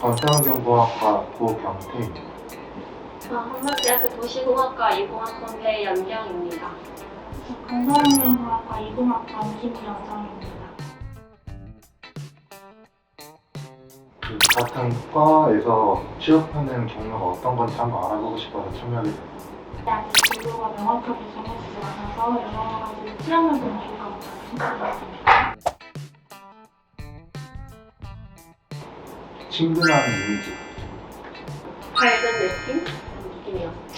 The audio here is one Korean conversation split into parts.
건설환경공학과 도경태입니다. 저 한국대학교 도시공학과 20학번 배 연경입니다. 건설환경공학과 이공학번 김여정입니다. 그 같은 과에서 취업하는 경로가 어떤 건지 한번 알아보고 싶어서 참여하게 됐습니다. 아직 진로가 명확하게 정해지지 않아서 여러 가지 시험을 보면 좋을 것 같아서 친근한 이미지. 밝은 느낌? 그런 느낌이었어요.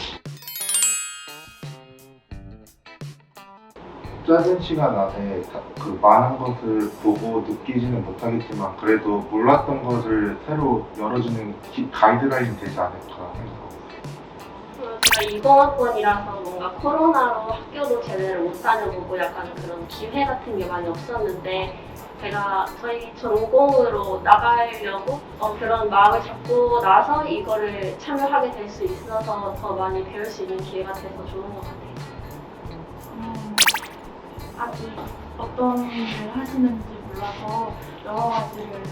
짧은 시간 안에 다- 그 많은 것을 보고 느끼지는 못하겠지만 그래도 몰랐던 것을 새로 열어주는 기- 가이드라인이 되지 않을까 생각합니다. 그리고 제가 20학번이라서 뭔가 코로나로 학교도 제대로 못 다녀보고 약간 그런 기회 같은 게 많이 없었는데 제가 저희 전공으로 나가려고 어, 그런 마음을 잡고 나서 이거를 참여하게 될 수 있어서 더 많이 배울 수 있는 기회가 돼서 좋은 것 같아요. 음, 아직 어떤 일을 하시는지 몰라서 여러 가지를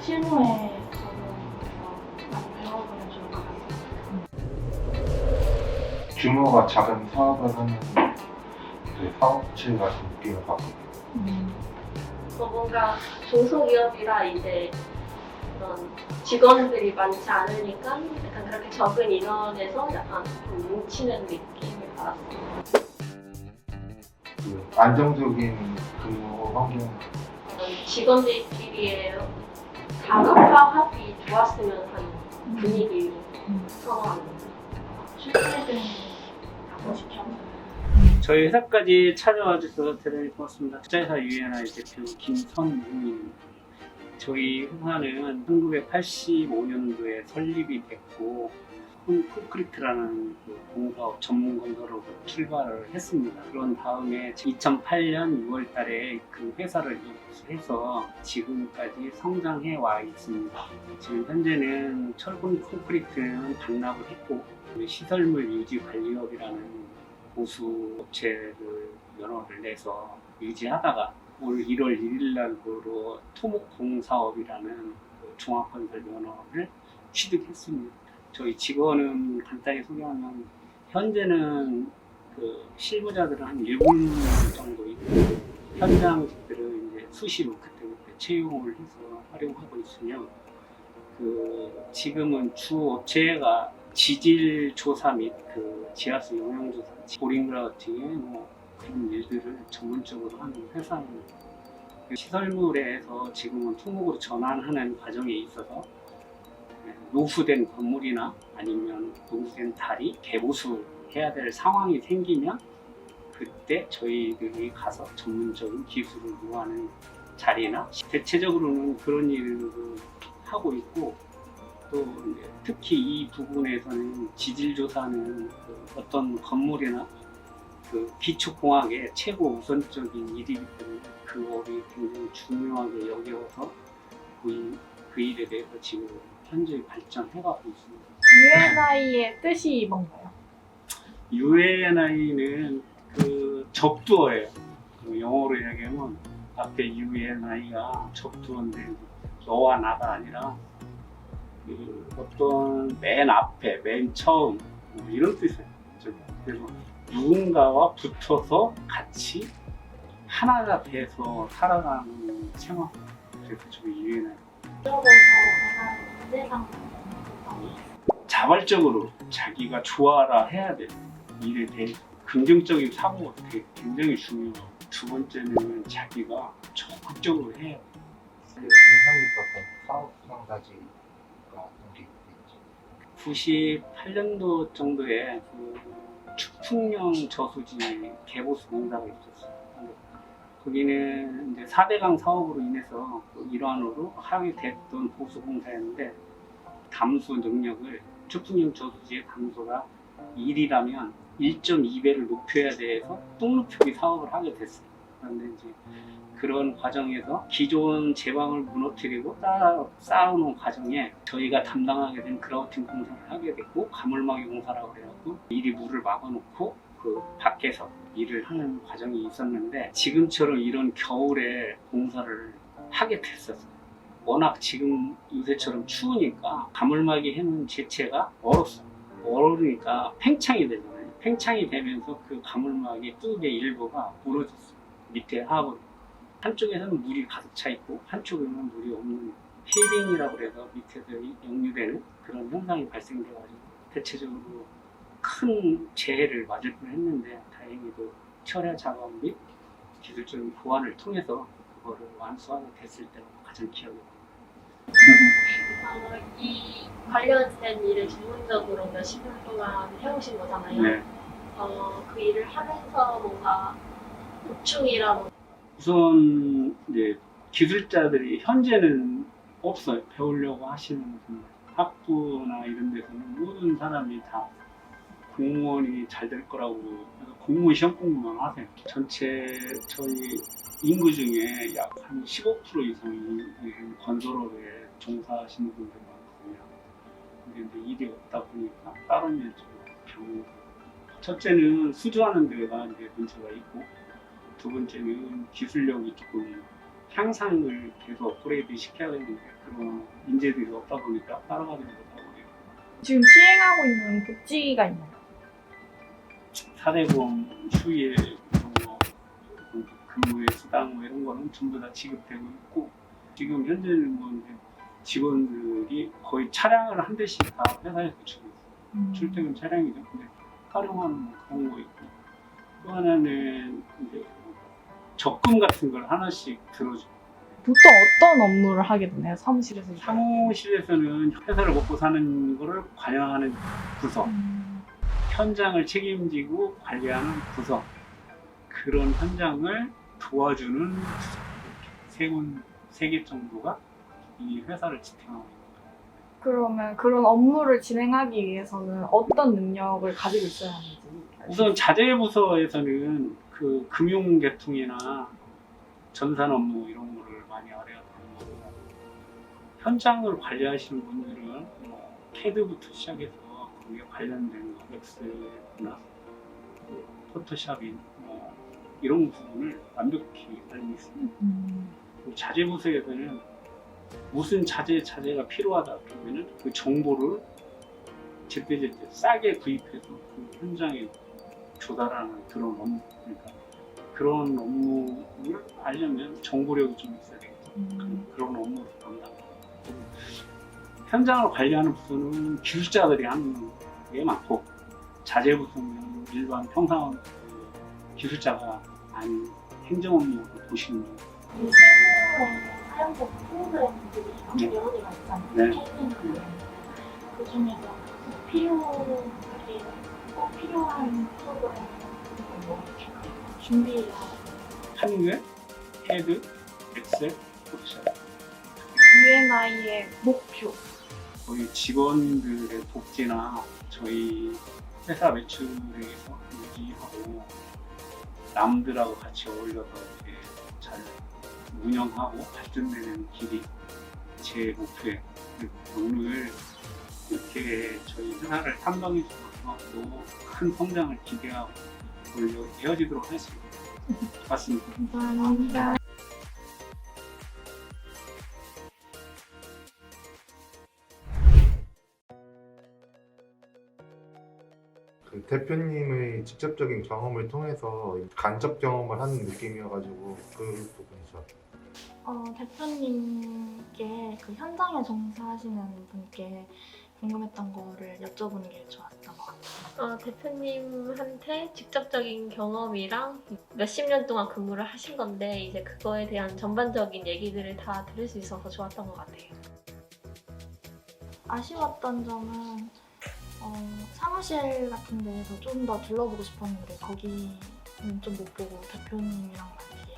실무에 적용해서 많이 배워보면 좋을 것 같아요. 규모가 작은 사업을 하는 그 사업체 같은 느낌을 받거 또 뭔가 중소기업이라 이제 그런 직원들이 많지 않으니까 약간 그렇게 적은 인원에서 약간 좀 뭉치는 느낌을 받았어요. 그 안정적인 근무 환경 직원들끼리의 단합과 합이 좋았으면 하는 분위기를 선호합니다. 실패는 하고 싶어요. 저희 회사까지 찾아와 주셔서 대단히 고맙습니다. 투자회사 유엔아이 대표 김선웅입니다. 저희 회사는 1985년도에 설립이 됐고 콘- 콘크리트라는 그 공사업 전문 건설로 출발을 했습니다. 그런 다음에 2008년 6월 달에 그 회사를 이직해서 지금까지 성장해 와 있습니다. 지금 현재는 철근 콘크리트는 반납을 했고 그 시설물 유지 관리업이라는 보수 업체를 면허를 내서 유지하다가 올 1월 1일 날부로 토목공사업이라는 그 종합건설 면허를 취득했습니다. 저희 직원은 간단히 소개하면 현재는 그 실무자들은 한 7분 정도 있고 현장직들은 이제 수시로 그때그때 채용을 해서 활용하고 있으며 그 지금은 주 업체가 지질 조사 및 그 지하수 영향 조사, 보링그라우팅의 뭐 그런 일들을 전문적으로 하는 회사입니다. 그 시설물에서 지금은 토목으로 전환하는 과정에 있어서 네, 노후된 건물이나 아니면 노후된 다리 개보수 해야 될 상황이 생기면 그때 저희들이 가서 전문적인 기술을 요하는 자리나 대체적으로는 그런 일을 하고 있고 또 특히 이 부분에서는 지질 조사는 그 어떤 건물이나 그 기초공학의 최고 우선적인 일이기 때문에 그 업이 굉장히 중요하게 여겨서 그, 일- 그 일에 대해서 지금 현재 발전해가고 있습니다. UNI의 뜻이 뭔가요? UNI는 그 적두어예요. 그 영어로 이야기하면 앞에 UNI가 적두어인데 너와 나가 아니라 그 어떤 맨 앞에 맨 처음 뭐 이런 뜻이에요. 저기. 그래서 누군가와 붙어서 같이 하나가 돼서 살아가는 생활. 그래서 나가는 세상 자발적으로 자기가 좋아라 해야 돼. 일에 대해 긍정적인 사고가 굉장히 중요하고 두 번째는 자기가 적극적으로 해야 돼. 그 인상 깊었던 사업 게 있는지 98년도 정도에 그 축풍령 저수지 개보수 공사가 있었어요. 거기는 이제 4대강 사업으로 인해서 그 일환으로 하게 됐던 보수 공사였는데 담수 능력을 축풍령 저수지의 담수가 1이라면 1.2배를 높여야 돼서 똥높이기 사업을 하게 됐어요. 이제 그런 과정에서 기존 제방을 무너뜨리고 쌓아, 쌓아놓은 과정에 저희가 담당하게 된 그라우팅 공사를 하게 됐고 가물막이 공사라고 그래갖고 미리 물을 막아놓고 그 밖에서 일을 하는 과정이 있었는데 지금처럼 이런 겨울에 공사를 하게 됐었어요. 워낙 지금 요새처럼 추우니까 가물막이 해놓은 제체가 얼었어. 얼으니까 팽창이 되잖아요. 팽창이 되면서 그 가물막이 뚝의 일부가 부러졌어. 밑에 하부로. 한쪽에서는 물이 가득 차 있고 한쪽에는 물이 없는 힐링이라고 그래서 밑에서 역류되는 그런 현상이 발생돼가지고 대체적으로 큰 재해를 맞을 뻔했는데 다행히도 철야 작업 및 기술적인 보완을 통해서 그거를 완수하게 됐을 때가 가장 기억에 남아요. 어, 이 관련된 일을 전문적으로 몇십 년 동안 해오신 거잖아요. 네. 어, 그 일을 하면서 뭔가 고충이라 뭐 우선 이제 기술자들이 현재는 없어요. 배우려고 하시는 분들. 학부나 이런 데서는 모든 사람이 다 공무원이 잘 될 거라고 공무원 시험 공부만 하세요. 전체 저희 인구 중에 약 한 15% 이상이 이 건설업에 종사하시는 분들 많거든요. 근데 이제 일이 없다 보니까 다른 일 쪽으로 경우 첫째는 수주하는 데가 이제 문제가 있고 두 번째는 기술력이 조금 향상을 계속 업그레이드 시켜야 되는데 그런 인재들이 없다 보니까 따라가지 못하고 있고 지금 시행하고 있는 복지가 있나요? 사대보험 휴일 거 근무의 수당 뭐 이런 거는 전부 다 지급되고 있고 지금 현재는 뭐 이제 직원들이 거의 차량을 한 대씩 다 회사에서 주고 있어요. 음. 출퇴근 차량이죠. 근데 활용하는 뭐 그런 거 있고 또 하나는 이제 적금 같은 걸 하나씩 들어줘요. 보통 어떤 업무를 하게 되나요? 사무실에서? 사무실에서는 회사를 먹고 사는 거를 관여하는 부서, 음. 현장을 책임지고 관리하는 부서, 그런 현장을 도와주는 세군 세개 정도가 이 회사를 지탱하고 있는. 그러면 그런 업무를 진행하기 위해서는 어떤 능력을 가지고 있어야 하는지 우선 자재부서에서는 그 금융 계통이나 전산 업무 이런 거를 많이 알아야 되는 거고 현장을 관리하시는 분들은 뭐 캐드부터 시작해서 거기에 관련된 뭐 포토샵인 뭐 이런 부분을 완벽히 알고 있습니다. 음. 그리고 자재 부서에서는 무슨 자재 자재가 필요하다 그러면은 그 정보를 제때제때 싸게 구입해서 그 현장에 조달하는 그런 업무 그러니까 그런 업무를 하려면 정보력이 좀 있어야 되겠죠. 음. 그런 업무를 담당. 현장을 관리하는 부서는 기술자들이 하는 게 많고 자재 부서는 일반 평상 그 기술자가 아닌 행정 업무를 보시는 세부의 사용법 프로그램들이 여러 개가 있잖아요. 네. 그 중에서 필요하게 꼭 필요한 프로그램 뭐 준비를 한유에 헤드, 엑셀, 포토샵. UNI의 목표. 저희 직원들의 복지나 저희 회사 매출에서 유지하고 남들하고 같이 어울려서 이렇게 잘 운영하고 발전되는 길이 제 목표예요. 오늘 이렇게 저희 회사를 탐방해 주셔 서 고맙고 큰 성장을 기대하고 오늘 여기 헤어지도록 하겠습니다. 고맙습니다. 감사합니다. 그 대표님의 직접적인 경험을 통해서 간접 경험을 하는 느낌이어가지고 그 부분이죠. 어, 대표님께 그 현장에 종사하시는 분께 궁금했던 거를 여쭤보는 게 좋았던 것 같아요. 어, 대표님한테 직접적인 경험이랑 몇십 년 동안 근무를 하신 건데 이제 그거에 대한 전반적인 얘기들을 다 들을 수 있어서 좋았던 것 같아요. 아쉬웠던 점은 어, 사무실 같은 데에서 좀 더 둘러보고 싶었는데 거기는 좀 못 보고 대표님이랑 만나게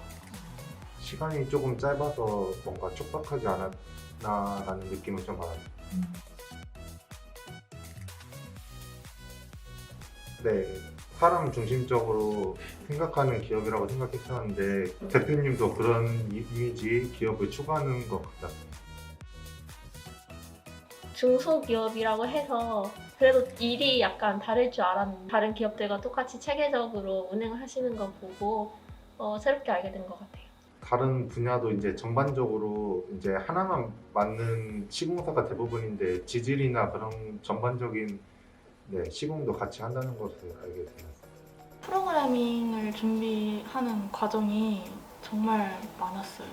시간이 조금 짧아서 뭔가 촉박하지 않았나라는 느낌을 좀 받았어요. 네, 사람 중심적으로 생각하는 기업이라고 생각했었는데 대표님도 그런 이미지 기업을 추구하는 것 같다. 중소기업이라고 해서 그래도 일이 약간 다를 줄 알았는데 다른 기업들과 똑같이 체계적으로 운행을 하시는 거 보고 어, 새롭게 알게 된 것 같아요. 다른 분야도 이제 전반적으로 이제 하나만 맞는 시공사가 대부분인데 지질이나 그런 전반적인 네, 시공도 같이 한다는 것을 알게 되었어요. 프로그래밍을 준비하는 과정이 정말 많았어요.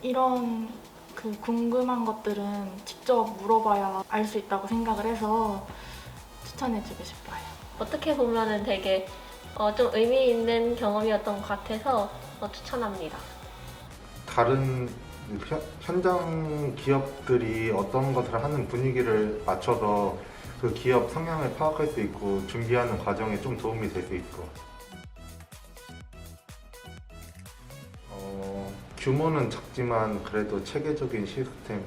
이런 그 궁금한 것들은 직접 물어봐야 알 수 있다고 생각을 해서 추천해주고 싶어요. 어떻게 보면은 되게 어, 좀 의미 있는 경험이었던 것 같아서 어, 추천합니다. 다른 현- 현장 기업들이 어떤 것을 하는 분위기를 맞춰서 그 기업 성향을 파악할 수 있고 준비하는 과정에 좀 도움이 될 수 있고 어, 규모는 작지만 그래도 체계적인 시스템인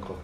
것.